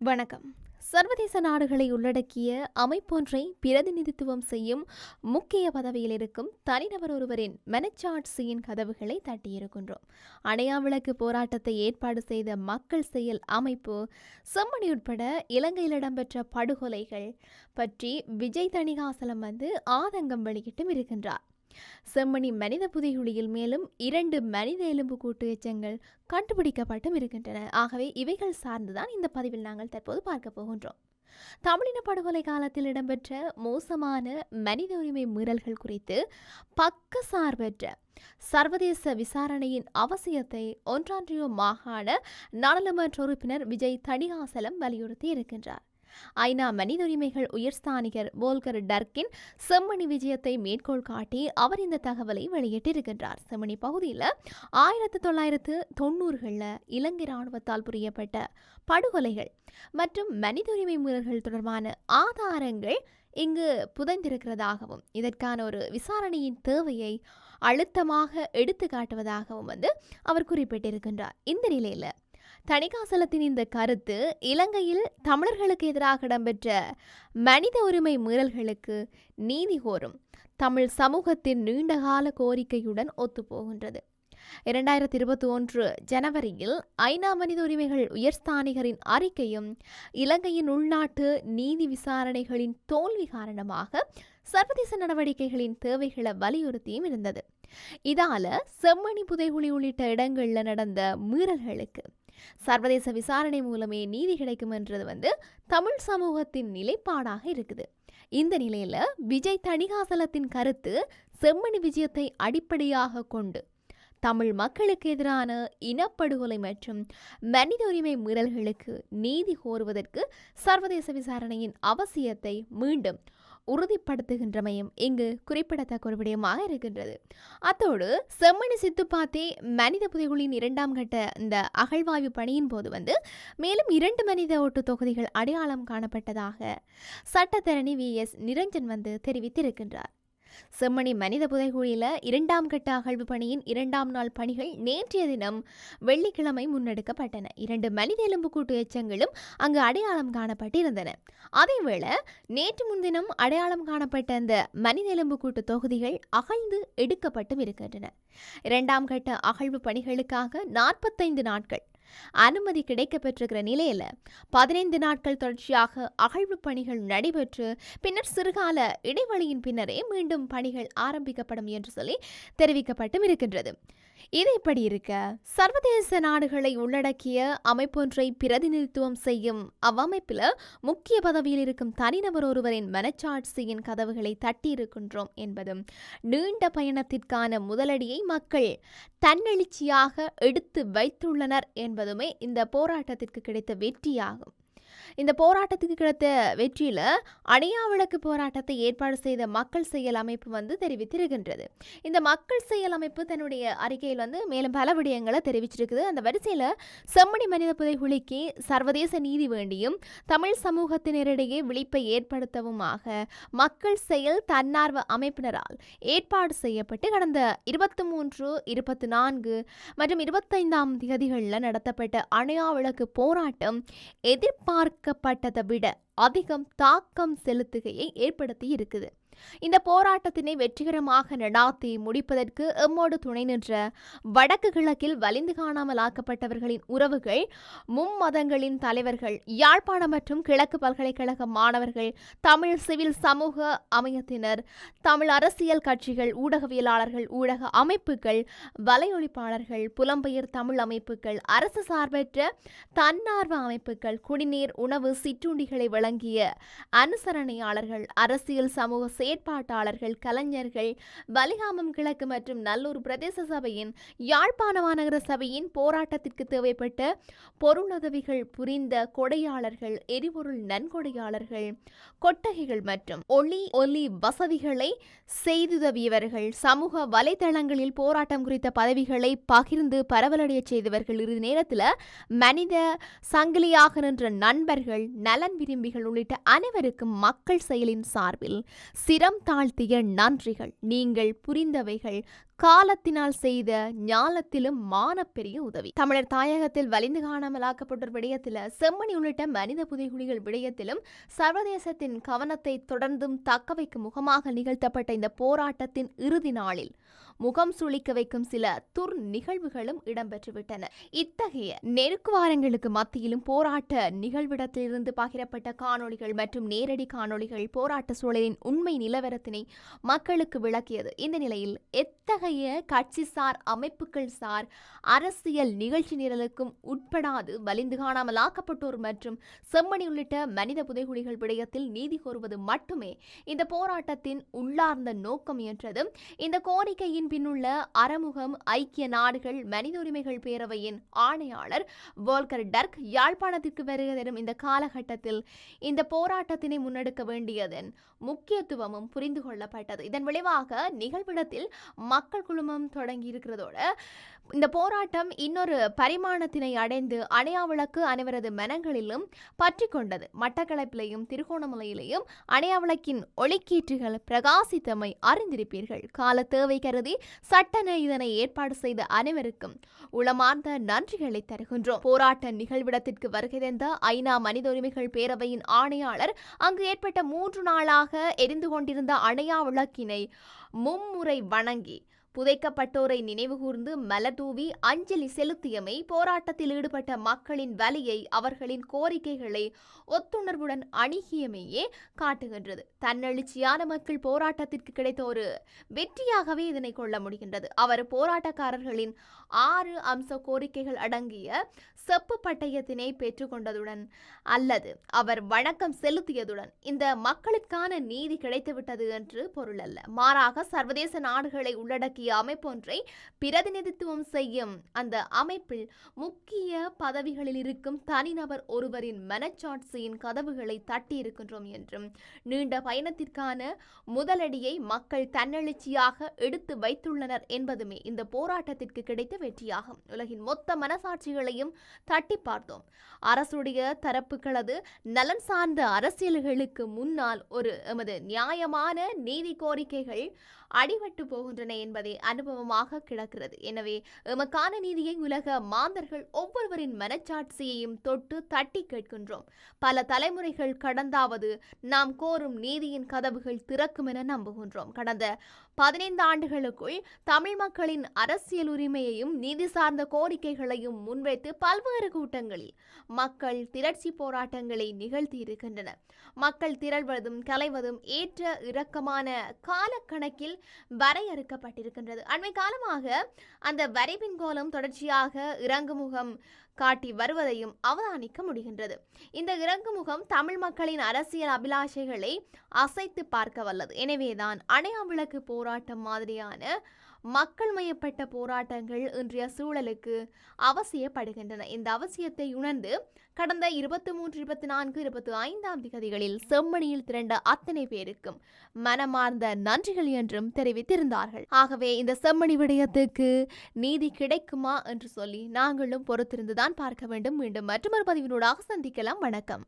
வணக்கம். சர்வதேச நாடுகளை உள்ளடக்கிய அமைப்பொன்றை பிரதிநிதித்துவம் செய்யும் முக்கிய பதவியில் இருக்கும் தனிநபர் ஒருவரின் மனச்சாட்சியின் கதவுகளை தட்டியிருக்கின்றோம். அணையா விளக்கு போராட்டத்தை ஏற்பாடு செய்த மக்கள் செயல் அமைப்பு செம்மணி உட்பட இலங்கையில் இடம்பெற்ற படுகொலைகள் பற்றி விஜய் தணிகாசலம் வந்து ஆதங்கம் வெளியிட்டும் இருக்கின்றார். செம்மணி மனித புதைகுழியில் மேலும் இரண்டு மனித எலும்பு கூட்டு எச்சங்கள் கண்டுபிடிக்கப்பட்டும் இருக்கின்றன. ஆகவே இவைகள் சார்ந்துதான் இந்த பதிவில் நாங்கள் தற்போது பார்க்க போகின்றோம். தமிழின படுகொலை காலத்தில் இடம்பெற்ற மோசமான மனித உரிமை மீறல்கள் குறித்து பக்க சார்பற்ற சர்வதேச விசாரணையின் அவசியத்தை ஒன்றான்றியோ மாகாண நாடாளுமன்ற உறுப்பினர் விஜய் தணிகாசலம் வலியுறுத்தி இருக்கின்றார். ஐநா மனித உரிமைகள் உயர்ஸ்தானிகர் போல்கர் டர்கின் செம்மணி விஜயத்தை மேற்கோள் காட்டி அவர் இந்த தகவலை வெளியிட்டிருக்கின்றார். செம்மணி பகுதியில் ஆயிரத்தி தொள்ளாயிரத்து தொண்ணூறுகளில் இலங்கை இராணுவத்தால் புரியப்பட்ட படுகொலைகள் மற்றும் மனித உரிமை மீறல்கள் தொடர்பான ஆதாரங்கள் இங்கு புதைந்திருக்கிறதாகவும் இதற்கான ஒரு விசாரணையின் தேவையை அழுத்தமாக எடுத்து காட்டுவதாகவும் வந்து அவர் குறிப்பிட்டிருக்கின்றார். இந்த நிலையில் தணிகாசலத்தின் இந்த கருத்து இலங்கையில் தமிழர்களுக்கு எதிராக இடம்பெற்ற மனித உரிமை மீறல்களுக்கு நீதி கோரும். தமிழ் சமூகத்தின் நீண்டகால கோரிக்கையுடன் ஒத்துப்போகின்றது. இரண்டாயிரத்தி இருபத்தி ஒன்று ஜனவரியில் ஐநா மனித உரிமைகள் உயர்ஸ்தானிகரின் அறிக்கையும் இலங்கையின் உள்நாட்டு நீதி விசாரணைகளின் தோல்வி காரணமாக சர்வதேச நடவடிக்கைகளின் தேவைகளை வலியுறுத்தியும் இருந்தது. இதால செம்மணி புதைகுழி உள்ளிட்ட இடங்கள்ல நடந்த மீறல்களுக்கு சர்வதேச விசாரணை மூலமே நீதி கிடைக்கும் என்றது வந்து தமிழ் சமூகத்தின் நிலைப்பாடாக இருக்குது. இந்த நிலையில விஜய் தணிகாசலத்தின் கருத்து செம்மணி விஜயத்தை அடிப்படையாக கொண்டு தமிழ் மக்களுக்கு எதிரான இனப்படுகொலை மற்றும் மனித உரிமை மீறல்களுக்கு நீதி கோருவதற்கு சர்வதேச விசாரணையின் அவசியத்தை மீண்டும் உறுதிப்படுத்துகின்றமையும் இங்கு குறிப்பிடத்தக்க ஒரு விடயமாக இருக்கின்றது. அத்தோடு செம்மணி சித்துப்பாத்தி மனித புதைகுழியின் இரண்டாம் கட்ட இந்த அகழ்வாய்வு பணியின் போது வந்து மேலும் இரண்டு மனித ஓட்டு தொகுதிகள் அடையாளம் காணப்பட்டதாக சட்டத்தரணி வி எஸ் நிரஞ்சன் வந்து தெரிவித்திருக்கின்றார். செம்மணி மனித புதைகுழியில் இரண்டாம் கட்ட அகழ்வு பணியின் இரண்டாம் நாள் பணிகள் நேற்றைய தினம் வெள்ளிக்கிழமை முன்னெடுக்கப்பட்டன. இரண்டு மனித எலும்புக்கூட்டு எச்சங்களும் அங்கு அடையாளம் காணப்பட்டிருந்தன. அதேவேளை நேற்று முன்தினம் அடையாளம் காணப்பட்ட அந்த மனித எலும்புக்கூட்டு தொகுதிகள் அகழ்ந்து எடுக்கப்பட்டும் இருக்கின்றன. இரண்டாம் கட்ட அகழ்வு பணிகளுக்காக நாற்பத்தைந்து நாட்கள் அனுமதி கிடைக்கப்பெற்றிருக்கிற நிலையில் பதினைந்து நாட்கள் தொடர்ச்சியாக அகழ்வு பணிகள் நடைபெற்று பின்னர் சிறுகால இடைவெளியின் பின்னரே மீண்டும் பணிகள் ஆரம்பிக்கப்படும் என்று சொல்லி தெரிவிக்கப்பட்டும் இருக்கின்றது. இது இப்படி இருக்க? சர்வதேச நாடுகளை உள்ளடக்கிய அமைப்பொன்றை பிரதிநிதித்துவம் செய்யும் அவ்வமைப்பில் முக்கிய பதவியில் இருக்கும் தனிநபர் ஒருவரின் மனச்சாட்சியின் கதவுகளை தட்டியிருக்கின்றோம் என்பதும் நீண்ட பயணத்திற்கான முதலடியை மக்கள் தன்னெழுச்சியாக எடுத்து வைத்துள்ளனர் என்பதுமே இந்த போராட்டத்திற்கு கிடைத்த வெற்றியாகும். இந்த போராட்டத்துக்கு கிடைத்த வெற்றியில் அணையா விளக்கு போராட்டத்தை ஏற்பாடு செய்த மக்கள் செயல் அமைப்பு வந்து தெரிவித்திருக்கின்றது. இந்த மக்கள் செயல் அமைப்பு தன்னுடைய அறிக்கையில் வந்து மேலும் பல விடயங்களை தெரிவிச்சிருக்குது. அந்த வரிசையில் செம்மணி மனித புதைகுழிக்கு சர்வதேச நீதி வேண்டியும் தமிழ் சமூகத்தினரிடையே விழிப்பை ஏற்படுத்தவுமாக மக்கள் செயல் தன்னார்வ அமைப்பினரால் ஏற்பாடு செய்யப்பட்டு கடந்த இருபத்தி மூன்று இருபத்தி நான்கு மற்றும் இருபத்தைந்தாம் தேதிகளில் நடத்தப்பட்ட அணையா விளக்கு போராட்டம் எதிர்பார்க்கப்பட்டதை விட அதிகம் தாக்கம் செலுத்துகையை ஏற்படுத்தி இருக்குது இந்த போராட்டத்தினை வெற்றிகரமாக நடாத்தி முடிப்பதற்கு எம்மோடு துணை நின்ற வடக்கு கிழக்கில் வலிந்து காணாமல் ஆக்கப்பட்டவர்களின் உறவுகள் மும்மதங்களின் தலைவர்கள் யாழ்ப்பாணம் மற்றும் கிழக்கு பல்கலைக்கழக மாணவர்கள் தமிழ் சிவில் சமூக அமையத்தினர் தமிழ் அரசியல் கட்சிகள் ஊடகவியலாளர்கள் ஊடக அமைப்புகள் வலையொலிப்பாளர்கள் புலம்பெயர் தமிழ் அமைப்புகள் அரசு சார்பற்ற தன்னார்வ அமைப்புகள் குடிநீர் உணவு சிற்றுண்டிகளை வழங்கிய அனுசரணையாளர்கள் அரசியல் சமூக செயற்பாட்டாளர்கள் கலைஞர்கள் வலிகாமம் கிழக்கு மற்றும் நல்லூர் பிரதேச சபையின் யாழ்ப்பாண மாநகர சபையின் போராட்டத்திற்கு தேவைப்பட்ட பொருளுதவிகள் புரிந்த கொடையாளர்கள் எரிபொருள் நன்கொடையாளர்கள் கொட்டகைகள் மற்றும் ஒளி ஒலி வசதிகளை செய்துதவியவர்கள் சமூக வலைதளங்களில் போராட்டம் குறித்த பதவிகளை பகிர்ந்து பரவலடைய செய்தவர்கள். இறுதி நேரத்தில் மனித சங்கிலியாக நின்ற நண்பர்கள் நலன் விரும்பிகள் உள்ளிட்ட அனைவருக்கும் மக்கள் செயலின் சார்பில் சிரம் தாழ்த்திய நன்றிகள். நீங்கள் புரிந்தவைகள் காலத்தினால் செய்த ஞாலத்திலும் மானப்பெரிய உதவி. தமிழர் தாயகத்தில் வலிந்து காணாமலாக்கப்பட்டோர் விடயத்தில் செம்மணி உள்ளிட்ட மனித புதைகுழிகள் விடயத்திலும் சர்வதேசத்தின் கவனத்தை தொடர்ந்தும் தக்கவைக்கும் முகமாக நிகழ்த்தப்பட்ட இந்த போராட்டத்தின் இறுதி நாளில் முகம் சுளிக்க வைக்கும் சில துர் நிகழ்வுகளும் இடம்பெற்றுவிட்டன. இத்தகைய நெருக்குவாரங்களுக்கு மத்தியிலும் போராட்ட நிகழ்விடத்திலிருந்து பகிரப்பட்ட காணொளிகள் மற்றும் நேரடி காணொளிகள் போராட்ட சூழலின் உண்மை நிலவரத்தினை மக்களுக்கு விளக்கியது. இந்த நிலையில் எத்தகைய கட்சி சார் அமைப்புகள் சார் அரசியல் நிகழ்ச்சி நிரலுக்கும் உட்படாது வலிந்து காணாமல் ஆக்கப்பட்டோர் மற்றும் செம்மணி உள்ளிட்ட மனித புதைகுழிகள் விடயத்தில் நீதி கோருவது மட்டுமே இந்த போராட்டத்தின் உள்ளார்ந்த நோக்கம் என்றது. இந்த கோரிக்கையின் பின்னுள்ள அறமுகம் ஐக்கிய நாடுகள் மனித உரிமைகள் பேரவையின் ஆணையாளர் வோல்கர் டர்க் யாழ்ப்பாணத்திற்கு வருகை தரும் இந்த காலகட்டத்தில் இந்த போராட்டத்தினை முன்னெடுக்க வேண்டியதன் முக்கியத்துவமும் புரிந்து கொள்ளப்பட்டது. இதன் விளைவாக நிகழ்விடத்தில் மக்கள் குழுமம் தொடங்கி இந்த போராட்டம் இன்னொரு பரிமாணத்தினை அடைந்து அணையா விளக்கு அனைவரது மனங்களிலும் பற்றி கொண்டது. மட்டக்களப்பிலையும் திருகோணமலையிலையும் அணையா விளக்கின் ஒளிக்கீற்றுகள் பிரகாசித்தமை அறிந்திருப்பீர்கள். கால தேவை கருதி சட்டென இதனை ஏற்பாடு செய்த அனைவருக்கும் உளமார்ந்த நன்றிகளை தருகின்றோம். போராட்ட நிகழ்விடத்திற்கு வருகை தந்த ஐநா மனித உரிமைகள் பேரவையின் ஆணையாளர் அங்கு ஏற்பட்ட மூன்று நாளாக எரிந்து கொண்டிருந்த அணையா விளக்கினை மும்முறை வணங்கி புதைக்கப்பட்டோரை நினைவுகூர்ந்து மலதூவி அஞ்சலி செலுத்தியமை போராட்டத்தில் ஈடுபட்ட மக்களின் வலியை அவர்களின் கோரிக்கைகளை ஒத்துணர்வுடன் அணுகியமையே காட்டுகின்றது. தன்னெழுச்சியான மக்கள் போராட்டத்திற்கு கிடைத்த ஒரு வெற்றியாகவே இதனை கொள்ள முடிகின்றது. அவர் போராட்டக்காரர்களின் ஆறு அம்ச கோரிக்கைகள் அடங்கிய செப்பு பட்டயத்தினை பெற்றுக்கொண்டதுடன் அல்லது அவர் வணக்கம் செலுத்தியதுடன் இந்த மக்களுக்கான நீதி கிடைத்துவிட்டது என்று பொருள் அல்ல. மாறாக சர்வதேச நாடுகளை உள்ளடக்கிய அமைப்பொன்றை பிரதிநிதித்துவம் செய்யும் அந்த அமைப்பில் முக்கிய பதவிகளில் இருக்கும் தனிநபர் ஒருவரின் மனச்சாட்சியின் கதவுகளை தட்டியிருக்கின்றோம் என்றும் நீண்ட பயணத்திற்கான முதலடியை மக்கள் தன்னெழுச்சியாக எடுத்து வைத்துள்ளனர் என்பதுமே இந்த போராட்டத்திற்கு கிடைத்த வெற்றியாகும். உலகின் மொத்த மனசாட்சிகளையும் தட்டி பார்த்தோம். அரசுடைய தரப்புகளது நலன் சார்ந்த அரசியல்களுக்கு முன்னால் ஒரு எமது நியாயமான நீதி கோரிக்கைகள் அடிபட்டு போகின்றன என்பதை அனுபவமாக கிடக்கிறது. எனவே எமக்கான நீதியை உலக மாந்தர்கள் ஒவ்வொருவரின் மனச்சாட்சியையும் தொட்டு தட்டி கேட்கின்றோம். பல தலைமுறைகள் கடந்தாவது நாம் கோரும் நீதியின் கதவுகள் திறக்கும் என நம்புகின்றோம். கடந்த பதினைந்து ஆண்டுகளுக்குள் தமிழ் மக்களின் அரசியல் உரிமையையும் நீதி சார்ந்த கோரிக்கைகளையும் முன்வைத்து பல்வேறு கூட்டங்களில் மக்கள் திரட்சி போராட்டங்களை நிகழ்த்தி இருக்கின்றன. மக்கள் திரள்வதும் கலைவதும் ஏற்ற இறக்கமான காலக்கணக்கில் இருக்கின்றது அண்மை காலமாக அந்த வரைவின் கோலம் தொடர்ச்சியாக இறங்குமுகம் காட்டி வருவதையும் அவதானிக்க முடிகின்றது. இந்த இறங்குமுகம் தமிழ் மக்களின் அரசியல் அபிலாஷைகளை அசைத்து பார்க்க வல்லது. எனவேதான் அணையா விளக்கு போராட்டம் மாதிரியான மக்கள் மையப்பட்ட போராட்டங்கள் இன்றைய சூழலுக்கு அவசியப்படுகின்றன. இந்த அவசியத்தை உணர்ந்து கடந்த இருபத்தி மூன்று இருபத்தி நான்கு இருபத்தி ஐந்தாம் திகதிகளில் செம்மணியில் திரண்ட அத்தனை பேருக்கும் மனமார்ந்த நன்றிகள் என்றும் தெரிவித்திருந்தார்கள். ஆகவே இந்த செம்மணி விடயத்துக்கு நீதி கிடைக்குமா என்று சொல்லி நாங்களும் பொறுத்திருந்துதான் பார்க்க வேண்டும். மீண்டும் மற்றொரு பதிவினூடாக சந்திக்கலாம். வணக்கம்.